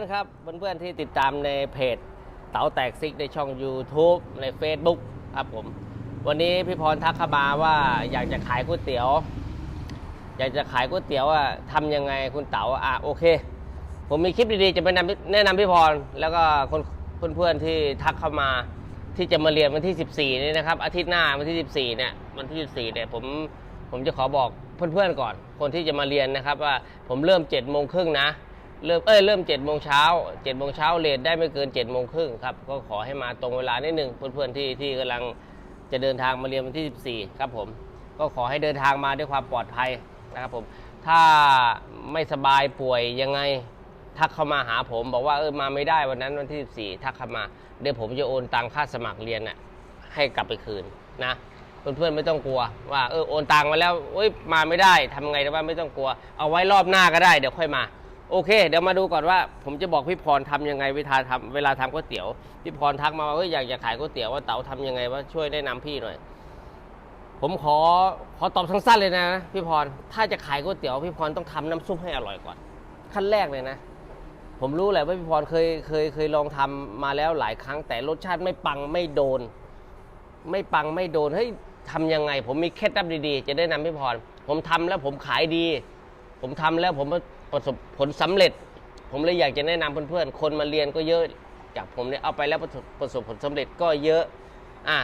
อนๆครับเพื่อนๆที่ติดตามในเพจเต๋าแตกซิกในช่อง YouTube ใน Facebook ครับผม วันนี้พี่พรทักเข้ามาว่าอยากจะขายก๋วยเตี๋ยว อยากจะขายก๋วยเตี๋ยวอะทำยังไงคุณเต๋าอะโอเค ผมมีคลิปดีๆ จะไปนำแนะนำพี่พร แล้วก็คนเพื่อนๆที่ทักเข้ามาที่จะมาเรียนวันที่ 14 นี้นะครับ อาทิตย์หน้าวันที่ 14 เนี่ยวันที่ 14 เนี่ยผมผมจะขอบอกเพื่อนๆก่อน คนที่จะมาเรียนนะครับ ว่าผมเริ่ม7จ็ดโมงครึ่งนะ เริ่มเอ้ยเริ่ม7จ็ดโมงเช้า7จ็ดโมงเช้าเรียนได้ไม่เกิน7จ็ดโมงครึ่งครับก็ขอให้มาตรงเวลานิดนึงเพื่อนๆที่ที่กำลังจะเดินทางมาเรียนวันที่ 14 ครับผมก็ขอให้เดินทางมาด้วยความปลอดภัยนะครับผมถ้าไม่สบายป่วยยังไงทักเข้ามาหาผม บอกว่าเออมาไม่ได้วันนั้นวันที่ 14 ทักเข้ามาเดี๋ยวผมจะโอนตังค่าสมัครเรียนน่ะให้กลับไปคืนนะเพื่อนๆไม่ต้องกลัวว่าเออโอนตังมาแล้วเอ้ยมาไม่ได้ทำไงได้บ้าไม่ต้องกลัว เอาไว้รอบหน้าก็ได้เดี๋ยวค่อยมา โอเค เดี๋ยวมาดูก่อนว่า ผมจะบอกพี่พรทำยังไงเวลาทำเวลาทำก๋วยเตี๋ยวพี่พรทักมาว่าอยอยากจะขายก๋วยเตี๋ยวว่าเต๋าทำยังไงว่าช่วยแนะนำพี่หน่อย ผมขอขอตอบสั้นๆเลยนะ พี่พรถ้าจะขายก๋วยเตี๋ยวพี่พรต้องทำน้ำซุปให้อร่อยก่อน ขั้นแรกเลยนะ ผมรู้แหละว่าพี่พรเคยเคยเคยลองทำมาแล้วหลายครั้ง แต่รสชาติไม่ปังไม่โดน ไม่ปังไม่โดนเฮ้ยทำยังไง ผมมีเคล็ดลับดีๆ จะได้นำพี่พรผมทำแล้วผมขายดี ผมทำแล้วผม ประสบผลสำเร็จ ผมเลยอยากจะแนะนำเพื่อนๆ คนมาเรียนก็เยอะจากผมเนี่ยเอาไปแล้วประสบประสบผลสำเร็จก็เยอะอะ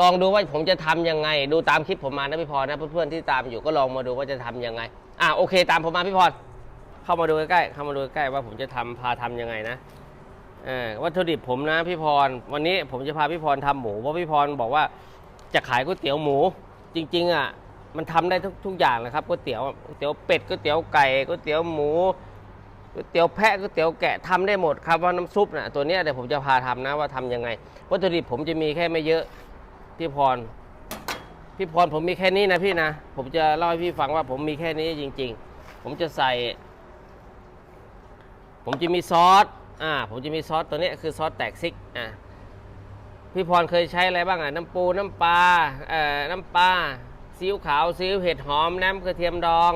ลองดูว่าผมจะทำยังไง ดูตามคลิปผมมานะพี่พรนะเพื่อนๆที่ตามอยู่ก็ลองมาดูว่าจะทำยังไงอะโอเค ตามผมมาพี่พรเข้ามาดูใกล้ๆเข้ามาดูใกล้ๆว่าผมจะทำพาทำยังไงนะเออวัตถุดิบผมนะพี่พร วันนี้ผมจะพาพี่พรทำหมูเพราะพี่พรบอกว่าจะขายก๋วยเตี๋ยวหมู จริง ๆ อะ มันทำได้ทุกทุกอย่างนะครับก๋วยเตี๋ยวก๋วยเตี๋ยวเป็ดก๋วยเตี๋ยวไก่ก๋วยเตี๋ยวหมูก๋วยเตี๋ยวแพะก๋วยเตี๋ยวแกะทำได้หมดครับว่าน้ำซุปน่ะตัวเนี้ยเดี๋ยวผมจะพาทำนะว่าทำยังไงวัตถุดิบผมจะมีแค่ไม่เยอะพี่พรพี่พรผมมีแค่นี้นะพี่นะ ผมจะเล่าให้พี่ฟังว่าผมมีแค่นี้จริง ๆ ผมจะใส่ผมจะมีซอส อ่า ผมจะมีซอสตัวนี้คือซอสแตกซิก อ่าพี่พรเคยใช้อะไรบ้างอะ น้ำปู น้ำปลา เอ่อ น้ำปลา ซีอิ๊วขาวซีอิ๊วเห็ดหอมน้ำกระเทียมดอง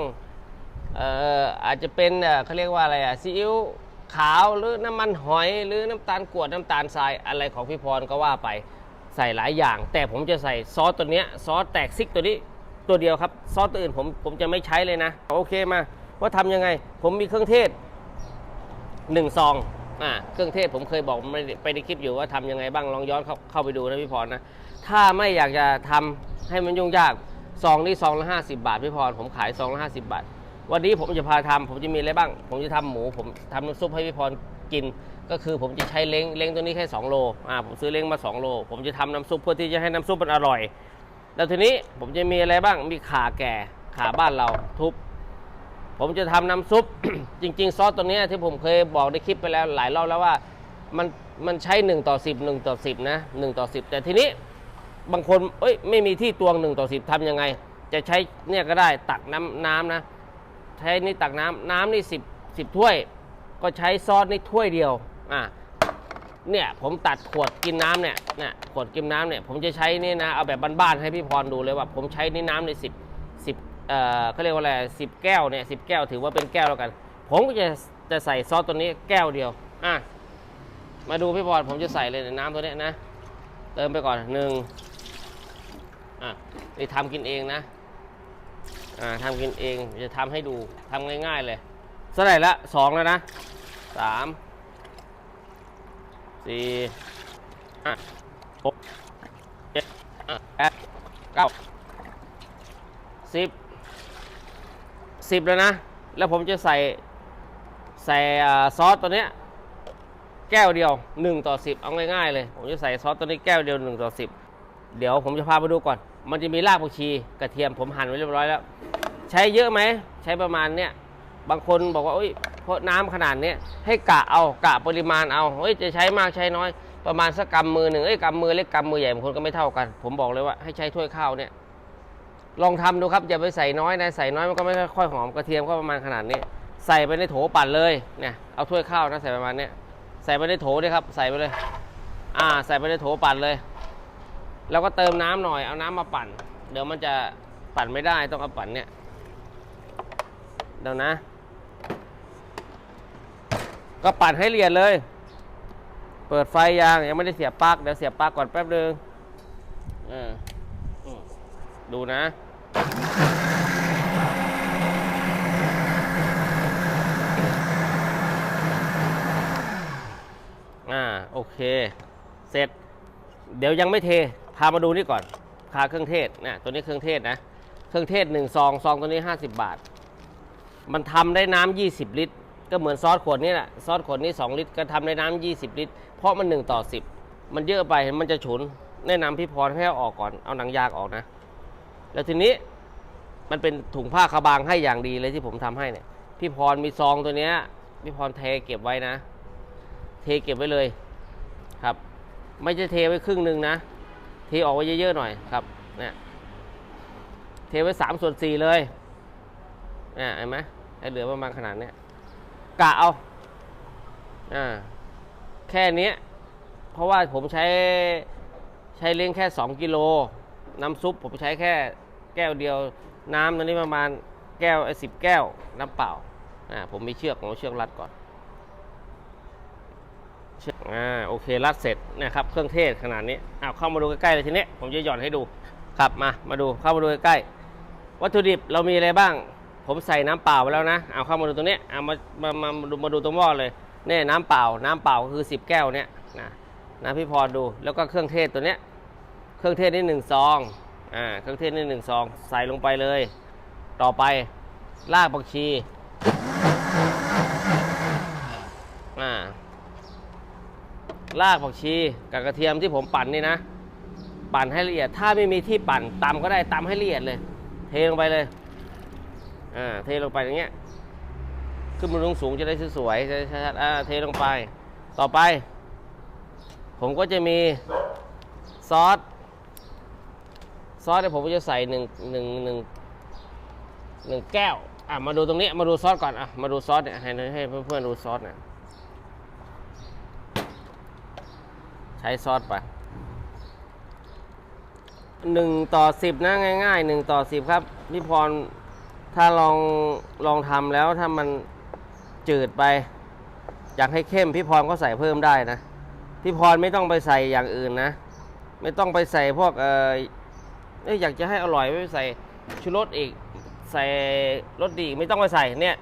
เอ่ออาจจะเป็นเขาเรียกว่าอะไรอะซีอิ๊วขาวหรือน้ำมันหอย หรือน้ำตาลกวดน้ำตาลทรายอะไรของพี่พรก็ว่าไปใส่หลายอย่าง แต่ผมจะใส่ซอสตัวเนี้ยซอสแตกซิกตัวนี้ตัวเดียวครับ ซอสตัวอื่นผมผมจะไม่ใช้เลยนะ โอเคมา ว่าทำยังไง ผมมีเครื่องเทศหนึ่งซองอ่าเครื่องเทศผมเคยบอกไปไปในคลิปอยู่ว่าทำยังไงบ้างลองย้อนเข้าเข้าไปดูนะพี่พรนะถ้าไม่อยากจะทำให้มันยุ่งยาก ซองนี้ซองละห้าสิบาทพี่พรผมขายซองละห้าสิบาท วันนี้ผมจะพาทำผมจะมีอะไรบ้าง ผมจะทำหมู ผมทำน้ำซุปให้พี่พรกิน ก็คือผมจะใช้เล้งเล้งตัวนี้แค่2โลอ่าผมซื้อเล้งมา 2 โล ผมจะทำน้ำซุปเพื่อที่จะให้น้ำซุปมันอร่อย แล้วทีนี้ผมจะมีอะไรบ้าง มีขาแก่ขาบ้านเราทุบ ผมจะทำน้ำซุป จริง ๆ ซอสตัวนี้ที่ผมเคยบอกในคลิปไปแล้วหลายรอบแล้วว่ามันมันใช้1ต่อ10 1ต่อ10นะ1ต่อ10 แต่ทีนี้ บางคนเอ้ยไม่มีที่ตวง1ต่อ10ทำยังไง จะใช้เนี่ยก็ได้ตักน้ำน้ำนะ ใช้นี่ตักน้ำน้ำนี่10 10ถ้วย ก็ใช้ซอสนี่ถ้วยเดียวอะเนี่ยผมตัดขวดกินน้ำเนี่ยเนี่ยขวดกินน้ำเนี่ยผมจะใช้นี่นะเอาแบบบ้านๆให้พี่พรดูเลยว่า ผมใช้นี่น้ำในสิบสิบเอ่อเขาเรียกว่าอะไรสิบแก้วเนี่ยสิบแก้วถือว่าเป็นแก้วแล้วกัน ผมก็จะจะใส่ซอสตัวนี้แก้วเดียวอะมาดูพี่พรผมจะใส่เลยในน้ำตัวเนี้ยนะ เติมไปก่อนหนึ่ง อะนี่ทำกินเองนะ อ่าทำกินเองจะทำให้ดูทำง่ายๆเลยเท่าไหร่ละสองแล้วนะสามสี่ห้าหกเจ็ดแปดเก้าสิบสิบแล้วนะ แล้วผมจะใส่ใส่ซอสตัวเนี้ยแก้วเดียว 1 ต่อ 10 เอาง่ายๆเลย ผมจะใส่ซอสตัวนี้แก้วเดียว 1 ต่อ 10 เดี๋ยวผมจะพาไปดูก่อน มันจะมีรากผักชีกระเทียมผมหั่นไว้เรียบร้อยแล้ว ใช้เยอะไหม ใช้ประมาณเนี้ยบางคนบอกว่าเอ้ยเพราะน้ำขนาดเนี้ยให้กะเอากะปริมาณเอาเฮ้ยจะใช้มากใช้น้อย ประมาณสักกำมือหนึ่งเอ้ยกำมือเล็กกำมือใหญ่บางคนก็ไม่เท่ากัน ผมบอกเลยว่าให้ใช้ถ้วยข้าวเนี่ยลองทำดูครับอย่าไปใส่น้อยนะใส่น้อยมันก็ไม่ค่อยหอมกระเทียมก็ประมาณขนาดนี้ ใส่ไปในโถปั่นเลยเนี่ยเอาถ้วยข้าวนะใส่ประมาณเนี้ยใส่ไปในโถด้วยครับ ใส่ไปเลย อ่า ใส่ไปในโถปั่นเลย แล้วก็เติมน้ำหน่อยเอาน้ำมาปั่น เดี๋ยวมันจะปั่นไม่ได้ต้องเอาปั่นเนี่ยเดี๋ยวนะ ก็ปั่นให้เอียดเลย เปิดไฟยางยังไม่ได้เสียบปลั๊กเดี๋ยวเสียบปลั๊กก่อนแป๊บนึงอ่าอืมดูนะอ่าโอเค เสร็จ เดี๋ยวยังไม่เท พามาดูนี่ก่อนคาเครื่องเทศนะตัวนี้เครื่องเทศนะ เครื่องเทศหนึ่งซองซองตัวนี้ 50 บาท มันทำได้น้ำ20 ลิตร ก็เหมือนซอสขวดนี้แหละซอสขวดนี้ 2 ลิตร ก็ทำได้น้ำ20 ลิตร เพราะมัน 1 ต่อ 10 มันเยอะไปมันจะฉุน แนะนำพี่พรให้เอาออกก่อนเอาหนังยางออกนะ แล้วทีนี้มันเป็นถุงผ้าขาบางให้อย่างดีเลยที่ผมทำให้เนี่ยพี่พรมีซองตัวเนี้ยพี่พรเทเก็บไว้นะ เทเก็บไว้เลยครับ ไม่ใช่เทไว้ครึ่งหนึ่งนะ เทออกไว้เยอะๆหน่อยครับเนี่ยเทไว้สามส่วนสี่เลยเนี่ยเห็นไหมให้เหลือประมาณขนาดเนี้ยกะเอาอ่าแค่นี้เพราะว่าผมใช้ใช้เลี้ยงแค่ 2 กิโล น้ำซุปผมใช้แค่แก้วเดียว น้ำตอนนี้ประมาณแก้วไอ้สิบแก้วน้ำเปล่าอ่าผมมีเชือกผมเอาเชือกรัดก่อน อ่าโอเครัดเสร็จนะครับเครื่องเทศขนาดนี้อ้าวเข้ามาดูใกล้ๆเลยทีนี้ผมจะหย่อนให้ดูครับมามาดูเข้ามาดูใกล้ๆวัตถุดิบเรามีอะไรบ้าง ผมใส่น้ำเปล่าไปแล้วนะเอาเข้ามาดูตรงนี้เอามามามามาดูมาดูตรงหม้อเลยเนี่ยน้ำเปล่า น้ำเปล่าก็คือ 10 แก้วเนี่ยนะนะพี่พรดูแล้วก็เครื่องเทศตัวเนี้ยเครื่องเทศนี่หนึ่งซองอ่าเครื่องเทศนี่หนึ่งซองใส่ลงไปเลย ต่อไปรากผักชีอ่า รากผักชีกับกระเทียมที่ผมปั่นนี่นะ ปั่นให้ละเอียด ถ้าไม่มีที่ปั่นตำก็ได้ตำให้ละเอียดเลย เทลงไปเลยอ่าเทลงไปอย่างเงี้ยขึ้นมาลงสูงจะได้สวยๆชัดๆอ่าเทลงไป ต่อไป ผมก็จะมีซอสซอสเนี่ยผมก็จะใส่หนึ่งหนึ่งหนึ่งหนึ่งแก้วอะมาดูตรงนี้มาดูซอสก่อนอะมาดูซอสเนี่ยให้ให้เพื่อนๆดูซอสเนี่ย ช้ซอสไปหนึ่งต่อสิบนะง่ายๆหนึ่งต่อสิบครับพี่พรถ้าลองลองทำแล้วถ้ามันจืดไป อยากให้เข้มพี่พรก็ใส่เพิ่มได้นะพี่พรไม่ต้องไปใส่อย่างอื่นนะ ไม่ต้องไปใส่พวกเออเอ้ยอยากจะให้อร่อยไม่ใส่ชูรสอีก ใส่รสดีไม่ต้องไปใส่เนี่ย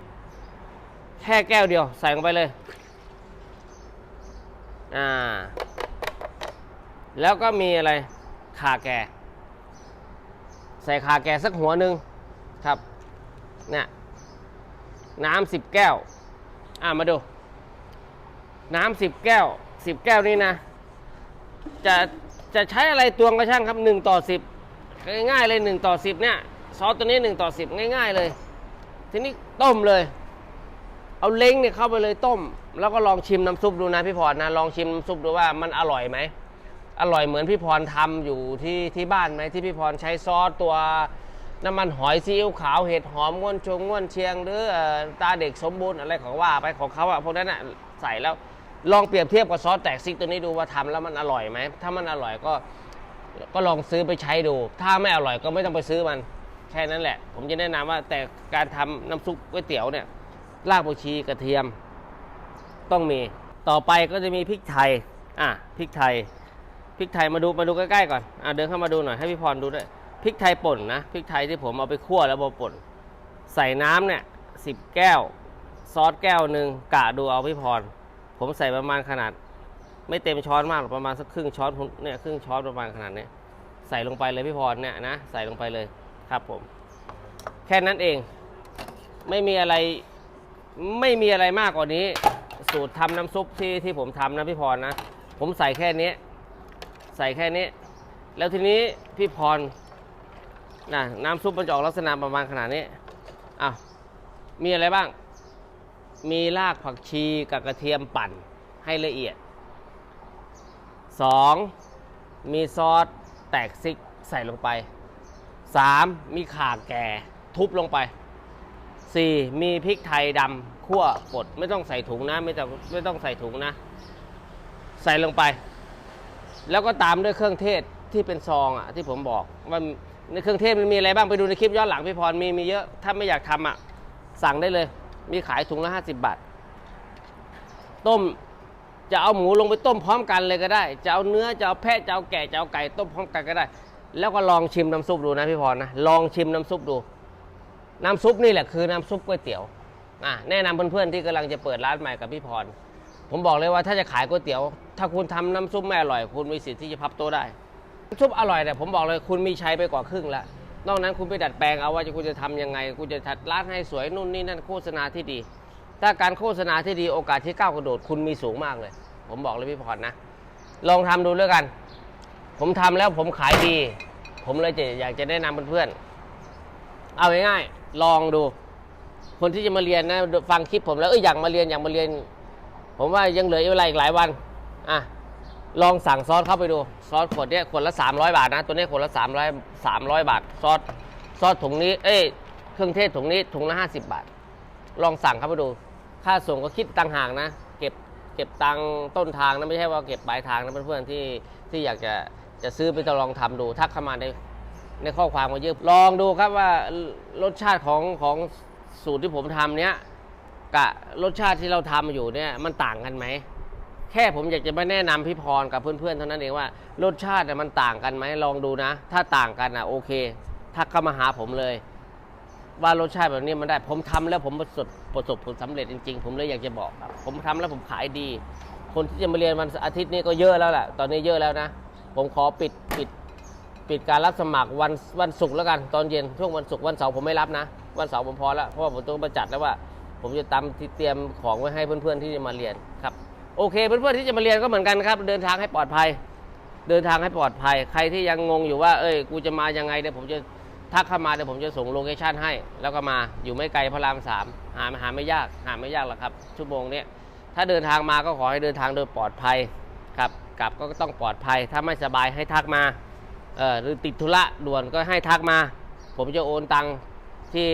แค่แก้วเดียวใส่ลงไปเลย อ่า แล้วก็มีอะไรข่าแก่ ใส่ข่าแก่สักหัวหนึ่งครับเนี่ยน้ำสิบแก้ว อ่ามาดู น้ำสิบแก้วสิบแก้วนี่นะ จะจะใช้อะไรตวงก็ช่างครับหนึ่งต่อสิบง่ายๆเลยหนึ่งต่อสิบเนี่ยซอสตัวนี้หนึ่งต่อสิบง่าย ๆเลย ทีนี้ต้มเลย เอาเล้งเนี่ยเข้าไปเลยต้ม แล้วก็ลองชิมน้ำซุปดูนะพี่พรนะ ลองชิมน้ำซุปดูว่ามันอร่อยไหม อร่อยเหมือนพี่พรทำอยู่ที่ที่บ้านไหมที่พี่พรใช้ซอสตัวน้ำมันหอยซีอิ๊วขาวเห็ดหอมง่วนชงง่วนเชียง หรือเอ่อตาเด็กสมบูรณ์อะไรของว่าไปของเขาอะพวกนั้นอะใส่แล้วลองเปรียบเทียบกับซอสแตกซิกตัวนี้ดูว่าทำแล้วมันอร่อยไหมถ้ามันอร่อยก็ก็ลองซื้อไปใช้ดู ถ้าไม่อร่อยก็ไม่ต้องไปซื้อมันแค่นั้นแหละ ผมจะแนะนำว่าแต่การทำน้ำซุปก๋วยเตี๋ยวเนี่ยรากผักชีกระเทียม ต้องมีต่อไปก็จะมีพริกไทยอะพริกไทย พริกไทยมาดูมาดูใกล้ๆก่อนอะเดินเข้ามาดูหน่อยให้พี่พรดูด้วยพริกไทยป่นนะพริกไทยที่ผมเอาไปคั่วแล้วมาป่น ใส่น้ำเนี่ยสิบแก้ว ซอสแก้วหนึ่งกะดูเอาพี่พร ผมใส่ประมาณขนาด ไม่เต็มช้อนมากหรอกประมาณสักครึ่งช้อนเนี่ยครึ่งช้อนประมาณขนาดเนี้ยใส่ลงไปเลยพี่พรเนี่ยนะใส่ลงไปเลยครับผม แค่นั้นเองไม่มีอะไรไม่มีอะไรมากกว่านี้ สูตรทำน้ำซุปที่ที่ผมทำนะพี่พรนะ ผมใส่แค่นี้ ใส่แค่นี้ แล้วทีนี้พี่พรนะน้ำซุปมันจะออกลักษณะประมาณขนาดนี้อะมีอะไรบ้าง มีรากผักชีกับกระเทียมปั่นให้ละเอียด 2. มีซอสแตกซิกใส่ลงไป 3. มีข่าแก่ทุบลงไป 4. มีพริกไทยดำคั่วบดไม่ต้องใส่ถุงนะ ไม่ต้องไม่ต้องใส่ถุงนะ ใส่ลงไป แล้วก็ตามด้วยเครื่องเทศที่เป็นซองอะที่ผมบอกว่าในเครื่องเทศมันมีอะไรบ้างไปดูในคลิปย้อนหลังพี่พรมีมีเยอะถ้าไม่อยากทำอะสั่งได้เลย มีขายถุงละ 50 บาท ต้มจะเอาหมูลงไปต้มพร้อมกันเลยก็ได้ จะเอาเนื้อจะเอาแพะจะเอาแกะจะเอาไก่ต้มพร้อมกันก็ได้ แล้วก็ลองชิมน้ำซุปดูนะพี่พรนะลองชิมน้ำซุปดู น้ำซุปนี่แหละคือน้ำซุปก๋วยเตี๋ยวอะแนะนำเพื่อนๆที่กำลังจะเปิดร้านใหม่กับพี่พร ผมบอกเลยว่าถ้าจะขายก๋วยเตี๋ยว ถ้าคุณทำน้ำซุปไม่อร่อย คุณมีสิทธิ์ที่จะพับโต๊ะได้น้ำซุปอร่อยเนี่ผมบอกเลยคุณมีชัยไปกว่าครึ่งแล้วนอกนั้นคุณไปดัดแปลงเอาว่าคุณจะทำยังไง คุณจะทัดร้านให้สวยนู่นนี่นั่นโฆษณาที่ดี ถ้าการโฆษณาที่ดีโอกาสที่ก้าวกระโดดคุณมีสูงมากเลย ผมบอกเลยพี่พรนะ ลองทำดูแล้วกัน ผมทำแล้วผมขายดี ผมเลยจะอยากจะแนะนำเพื่อนๆเอาง่ายๆลองดู คนที่จะมาเรียนนะฟังคลิปผมแล้วเอออยากมาเรียนอยากมาเรียน ผมว่ายังเหลือเวลาอีกหลายวัน อะลองสั่งซอสเข้าไปดู ซอสขวดเนี้ยขวดละ 300 บาทนะ ตัวนี้ขวดละ 300 300 บาท ซอสซอสถุงนี้ เอ้ยเครื่องเทศถุงนี้ถุงละ 50 บาท ลองสั่งเข้าไปดู ค่าส่งก็คิดตังห่างนะ เก็บเก็บตังต้นทางนะไม่ใช่ว่าเก็บปลายทางนะเพื่อนๆที่ที่อยากจะจะซื้อไปลองทำดูทักเข้ามาในในข้อความมาเยอะลองดูครับว่ารสชาติของของสูตรที่ผมทำเนี้ยกับรสชาติที่เราทำอยู่เนี่ยมันต่างกันไหม แค่ผมอยากจะมาแนะนำพี่พรกับเพื่อนๆเท่านั้นเองว่ารสชาติมันต่างกันไหมลองดูนะ ถ้าต่างกันอะโอเคทักเข้ามาหาผมเลย ว่ารสชาติแบบนี้มันได้ ผมทำแล้วผมประสบประสบผลสำเร็จจริง ๆ ผมเลยอยากจะบอกครับผมทำแล้วผมขายดี คนที่จะมาเรียนวันอาทิตย์นี้ก็เยอะแล้วแหละตอนนี้เยอะแล้วนะ ผมขอปิดปิดปิดการรับสมัครวันวันศุกร์แล้วกันตอนเย็นช่วงวันศุกร์วันเสาร์ผมไม่รับนะ วันเสาร์ผมพอแล้วเพราะว่าผมต้องประจัดแล้วว่า ผมจะตามที่เตรียมของไว้ให้เพื่อนๆที่จะมาเรียนครับ โอเคเพื่อนๆที่จะมาเรียนก็เหมือนกันครับ เดินทางให้ปลอดภัย เดินทางให้ปลอดภัย ใครที่ยังงงอยู่ว่า เอ้ยกูจะมายังไงเดี๋ยวผมจะทักเข้ามาเดี๋ยวผมจะส่งโลเคชั่นให้ แล้วก็มาอยู่ไม่ไกลพระรามสามหาหาไม่ยากหาไม่ยากหรอกครับ ชั่วโมงเนี้ยถ้าเดินทางมาก็ขอให้เดินทางโดยปลอดภัยครับกลับก็ต้องปลอดภัย ถ้าไม่สบายให้ทักมาเออหรือติดธุระด่วนก็ให้ทักมา ผมจะโอนตังที่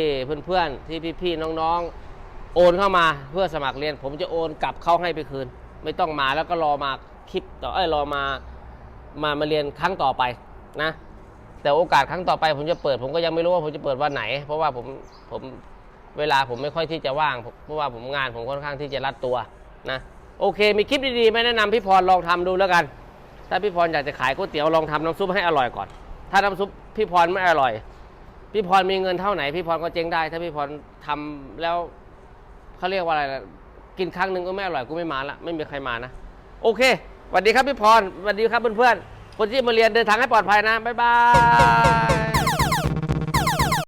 เพื่อนๆที่พี่ๆน้องๆ โอนเข้ามาเพื่อสมัครเรียน ผมจะโอนกลับเข้าให้ไปคืน ไม่ต้องมาแล้วก็รอมาคลิปต่อเอ้ยรอมามามาเรียนครั้งต่อไปนะ แต่โอกาสครั้งต่อไปผมจะเปิด ผมก็ยังไม่รู้ว่าผมจะเปิดวันไหน เพราะว่าผมผมเวลาผมไม่ค่อยที่จะว่าง เพราะว่าผมงานผมค่อนข้างที่จะรัดตัวนะโอเค มีคลิปดีๆไม่แนะนำพี่พรลองทำดูแล้วกัน ถ้าพี่พรอยากจะขายก๋วยเตี๋ยวลองทำน้ำซุปให้อร่อยก่อน ถ้าน้ำซุปพี่พรไม่อร่อย พี่พรมีเงินเท่าไหน พี่พรก็เจ๊งได้ ถ้าพี่พรทำแล้วเขาเรียกว่าอะไร กินครั้งหนึ่งก็ไม่อร่อยกูไม่มาละไม่มีใครมานะโอเคสวัสดีครับพี่พรสวัสดีครับเพื่อนๆคนที่มาเรียนเดินทางให้ปลอดภัยนะบ๊ายบาย